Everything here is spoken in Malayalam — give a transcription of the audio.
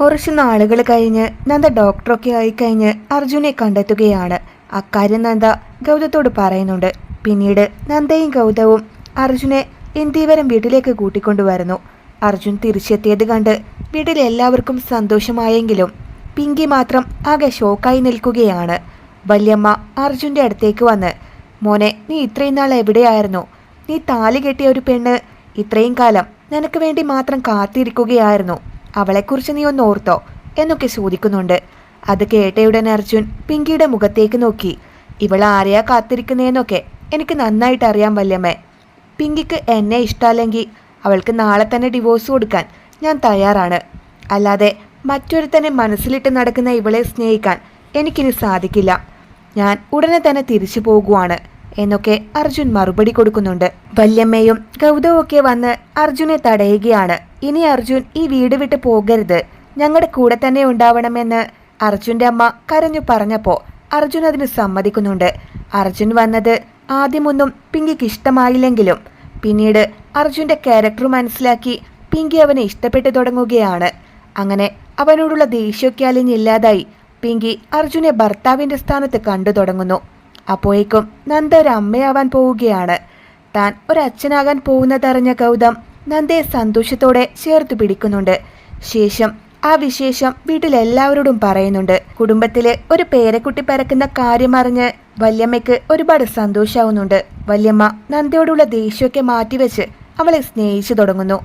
കുറച്ച് നാളുകൾ കഴിഞ്ഞ് നന്ദ ഡോക്ടറൊക്കെ ആയി കഴിഞ്ഞ് അർജുനെ കണ്ടെത്തുകയാണ്. അക്കാര്യം നന്ദ ഗൗതത്തോട് പറയുന്നുണ്ട്. പിന്നീട് നന്ദയും ഗൗതവും അർജുനെ ഇന്ത്യവരം വീട്ടിലേക്ക് കൂട്ടിക്കൊണ്ടുവരുന്നു. അർജുൻ തിരിച്ചെത്തിയത് കണ്ട് വീട്ടിൽ എല്ലാവർക്കും സന്തോഷമായെങ്കിലും പിങ്കി മാത്രം ആകെ ഷോക്കായി നിൽക്കുകയാണ്. വല്യമ്മ അർജുന്റെ അടുത്തേക്ക് വന്ന് മോനെ നീ ഇത്രയും നാൾ എവിടെയായിരുന്നു? നീ താലി കെട്ടിയ ഒരു പെണ്ണ്. ഇത്രയും കാലം നിനക്ക് വേണ്ടി മാത്രം കാത്തിരിക്കുകയായിരുന്നു. അവളെക്കുറിച്ച് നീ ഒന്ന് ഓർത്തോ എന്നൊക്കെ ചോദിക്കുന്നുണ്ട്. അത് കേട്ടയുടൻ അർജുൻ പിങ്കിയുടെ മുഖത്തേക്ക് നോക്കി. ഇവൾ ആരെയാ കാത്തിരിക്കുന്നതെന്നൊക്കെ എനിക്ക് നന്നായിട്ട് അറിയാൻ വല്യമ്മേ. പിങ്കിക്ക് എന്നെ ഇഷ്ടമല്ലെങ്കിൽ അവൾക്ക് നാളെ തന്നെ ഡിവോഴ്സ് കൊടുക്കാൻ ഞാൻ തയ്യാറാണ്. അല്ലാതെ മറ്റൊരുത്തനെ മനസ്സിലിട്ട് നടക്കുന്ന ഇവളെ സ്നേഹിക്കാൻ എനിക്കിനി സാധിക്കില്ല. ഞാൻ ഉടനെ തന്നെ തിരിച്ചു പോകുവാണ്. എന്നൊക്കെ അർജുൻ മറുപടി കൊടുക്കുന്നുണ്ട്. വല്യമ്മയും ഗൗതവും ഒക്കെ വന്ന് അർജുനെ തടയുകയാണ്. ഇനി അർജുൻ ഈ വീട് വിട്ട് പോകരുത്. ഞങ്ങളുടെ കൂടെ തന്നെ ഉണ്ടാവണമെന്ന് അർജുന്റെ അമ്മ കരഞ്ഞു പറഞ്ഞപ്പോ അർജുൻ അതിന് സമ്മതിക്കുന്നുണ്ട്. അർജുൻ വന്നത് ആദ്യമൊന്നും പിങ്കിക്ക് ഇഷ്ടമായില്ലെങ്കിലും പിന്നീട് അർജുന്റെ ക്യാരക്ടർ മനസ്സിലാക്കി പിങ്കി അവനെ ഇഷ്ടപ്പെട്ടു തുടങ്ങുകയാണ്. അങ്ങനെ അവനോടുള്ള ദേഷ്യമൊക്കെ അലിഞ്ഞില്ലാതായി പിങ്കി അർജുനെ ഭർത്താവിന്റെ സ്ഥാനത്ത് കണ്ടു തുടങ്ങുന്നു. അപ്പോഴേക്കും നന്ദ ഒരു അമ്മയാവാൻ പോവുകയാണ്. താൻ ഒരച്ഛനാകാൻ പോകുന്നതറിഞ്ഞ ഗൗതം നന്ദയെ സന്തോഷത്തോടെ ചേർത്ത് പിടിക്കുന്നുണ്ട്. ശേഷം ആ വിശേഷം വീട്ടിലെല്ലാവരോടും പറയുന്നുണ്ട്. കുടുംബത്തിൽ ഒരു പേരക്കുട്ടി പിറക്കുന്ന കാര്യം അറിഞ്ഞ് വല്യമ്മയ്ക്ക് ഒരുപാട് സന്തോഷാവുന്നുണ്ട്. വല്യമ്മ നന്ദയോടുള്ള ദേഷ്യമൊക്കെ മാറ്റിവെച്ച് അവളെ സ്നേഹിച്ചു തുടങ്ങുന്നു.